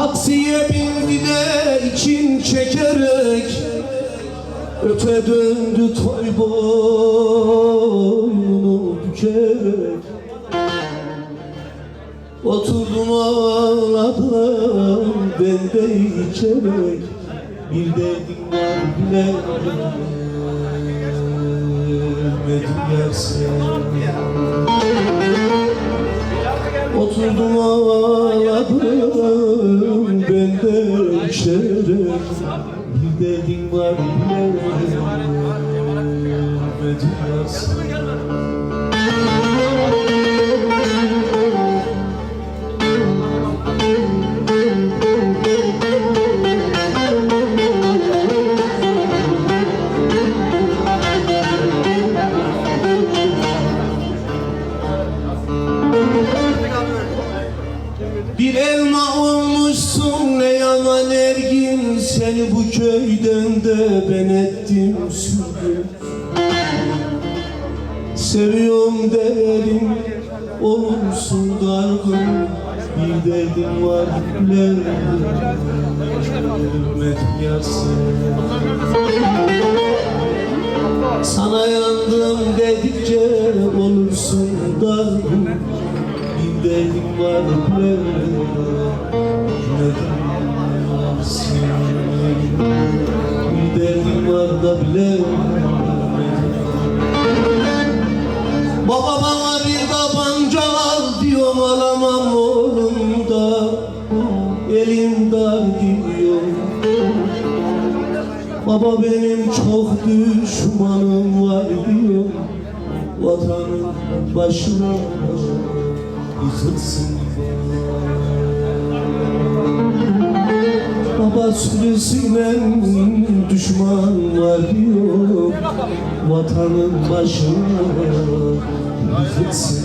Taksiye bindi de için çekerek Öte döndü toy boynunu bükerek. Oturdum ağladım ben de içerek Bir derdim var bilemedim yar sen Oturdum ağladım içerek Bir derdim var sen Bir elma yaman ergin Seni bu köyden de ben ettim sürgün Seviyorum derim olursun dargın. Bir derdim var bilemedim yar sen Sana yandım dedikçe olursun dargın. Bir derdim var bilemedim derdim var da bilemedim Baba bana bir tabanca al diyorum alamam oğlum da. Elim dar diyor Baba benim çok düşmanım var diyor. Vatanın başına yıkılsın Baba sürüsüyle düşman var diyor Vatanın başına yıkılsın